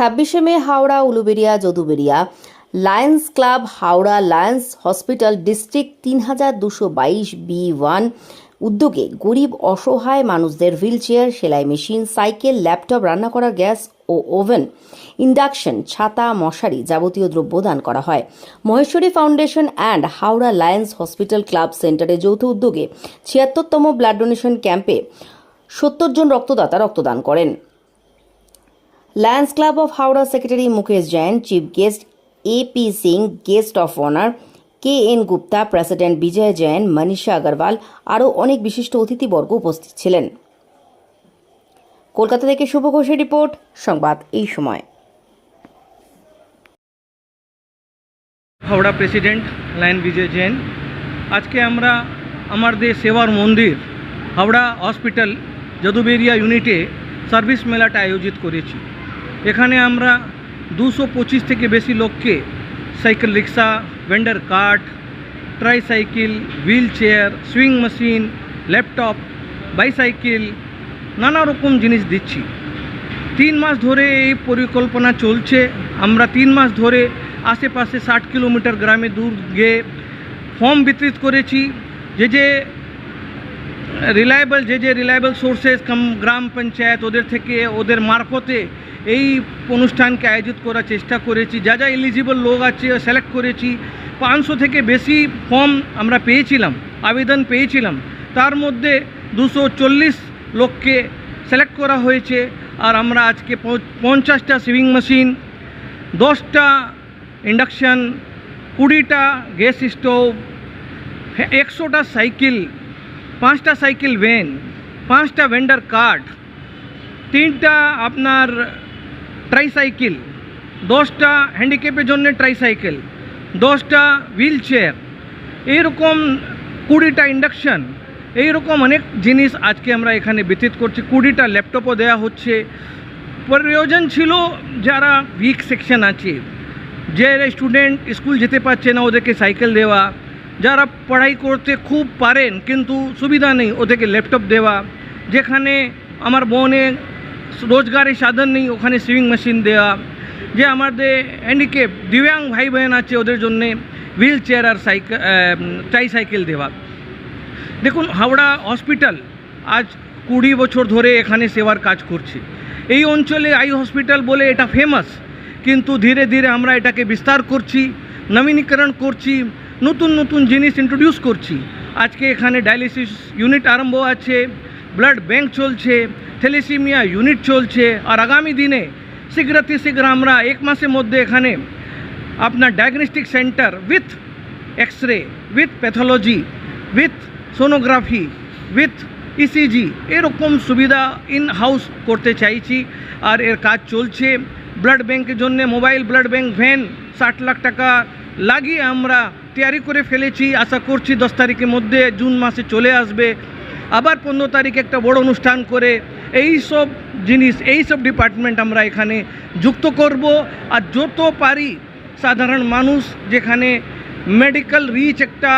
ছাব্বিশে May, Howrah Uluberia Jaduberia Lions Club, Howrah Lions Hospital district তিন হাজার দুশো বাইশ বি ওয়ান। উদ্যোগে গরিব, অসহায় মানুষদের হুইল চেয়ার সেলাই মেশিন, সাইকেল, ল্যাপটপ, রান্না করার গ্যাস ও ওভেন, ইন্ডাকশন, ছাতা, মশারি যাবতীয় দ্রব্য দান করা হয়। Maheshwari Foundation and Howrah Lions Hospital Club সেন্টারে যৌথ উদ্যোগে ছিয়াত্তরতম ব্লাড ডোনেশন ক্যাম্পে সত্তর জন রক্তদাতা রক্তদান করেন। Lions Club of Howrah secretary Mukesh Jain chief guest A P Singh guest of honour K N Gupta president Bijay Jain Manisha Agarwal আরও অনেক বিশিষ্ট অতিথিবর্গ উপস্থিত ছিলেন। কলকাতা থেকে শুভ ঘোষের রিপোর্ট, সংবাদ এই সময়। হাওড়া প্রেসিডেন্ট লাইন বিজয় জৈন, আজকে আমরা আমাদের সেবার মন্দির, হাওড়া হসপিটাল, যদুবেরিয়া ইউনিটে সার্ভিস মেলাটা আয়োজিত করেছি। এখানে আমরা দুশো পঁচিশ থেকে বেশি লোককে cycle rickshaw vendor cart tricycle wheelchair sewing machine laptop bicycle নানা রকম জিনিস দিচ্ছি। তিন মাস ধরে এই পরিকল্পনা চলছে। আমরা তিন মাস ধরে আশেপাশে ষাট কিলোমিটার গ্রামে দূর গিয়ে ফর্ম বিতরিত করেছি। যে যে রিলায়েবল যে যে রিলায়েবল সোর্সেস গ্রাম পঞ্চায়েত, ওদের থেকে, ওদের মারফতে এই অনুষ্ঠানকে আয়োজিত করার চেষ্টা করেছি। যা যা এলিজিবল লোক আছে সিলেক্ট করেছি। পাঁচশো থেকে বেশি ফর্ম আমরা পেয়েছিলাম, আবেদন পেয়েছিলাম। তার মধ্যে দুশো চল্লিশ লোককে সিলেক্ট করা হয়েছে। আর আমরা আজকে পঞ্চাশটা সিভিং মেশিন দশটা ইন্ডাকশান কুড়িটা গ্যাস স্টোভ একশোটা সাইকেল পাঁচটা সাইকেল ভ্যান পাঁচটা ভেন্ডার কার্ড তিনটা আপনার ট্রাইসাইকেল দশটা হ্যান্ডিক্যাপের জন্য ট্রাইসাইকেল দশটা হুইল চেয়ার এইরকম কুড়িটা ইন্ডাকশান এইরকম অনেক জিনিস আজকে আমরা এখানে বিতরিত করছি। কুড়িটা ল্যাপটপও দেওয়া হচ্ছে। প্রয়োজন ছিল যারা উইক সেকশন আছে, যে স্টুডেন্ট স্কুল যেতে পারছে না, ওদেরকে সাইকেল দেওয়া। যারা পড়াই করতে খুব পারেন, কিন্তু সুবিধা নেই, ওদেরকে ল্যাপটপ দেওয়া। যেখানে আমার বোনের রোজগারের সাধন নেই, ওখানে সুইং মেশিন দেওয়া যে আমাদের হ্যান্ডিক্যাপ দিব্যাং ভাই বোন আছে, ওদের জন্যে হুইল চেয়ার আর সাইকেল ট্রাই সাইকেল দেওয়া। দেখুন, হাওড়া হসপিটাল আজ কুড়ি বছর ধরে এখানে সেবার কাজ করছে। এই অঞ্চলে আই হসপিটাল বলে এটা ফেমাস কিন্তু ধীরে ধীরে আমরা এটাকে বিস্তার করছি, নবীনীকরণ করছি, নতুন নতুন জিনিস ইন্ট্রোডিউস করছি। আজকে এখানে ডায়ালিসিস ইউনিট আরম্ভ আছে ব্লাড ব্যাঙ্ক চলছে থ্যালিসিমিয়া ইউনিট চলছে। আর আগামী দিনে শীঘ্রতি শীঘ্র আমরা এক মাসের মধ্যে এখানে আপনার diagnostic centre with X ray with pathology with sonography with ECG এরকম সুবিধা ইন হাউস করতে চাইছি। আর এর কাজ চলছে। ব্লাড ব্যাংকের জন্য মোবাইল ব্লাড ব্যাংক ভ্যান ষাট লাখ টাকা লাগিয়ে আমরা তৈরি করে ফেলেছি। আশা করছি দশ তারিখের মধ্যে জুন মাসে চলে আসবে। আবার পনেরো তারিখে একটা বড় অনুষ্ঠান করে এই সব জিনিস, এই সব ডিপার্টমেন্ট আমরা এখানে যুক্ত করব। আর যত পারি সাধারণ মানুষ যেখানে মেডিকেল রিচ একটা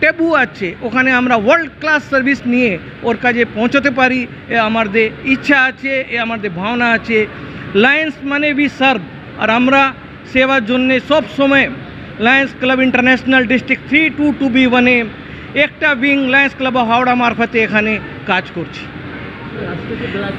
টেবু আছে, ওখানে আমরা ওয়ার্ল্ড ক্লাস সার্ভিস নিয়ে ওর কাজে পৌঁছতে পারি। এ আমাদের ইচ্ছা আছে, এ আমাদের ভাবনা আছে। লায়েন্স মানে বি সার্ভ আর আমরা সেবার জন্যে সব সময় Lions Club International district three two two B ওয়ানে একটা উইং লায়েন্স ক্লাব হাওড়া মারফতে এখানে কাজ করছি।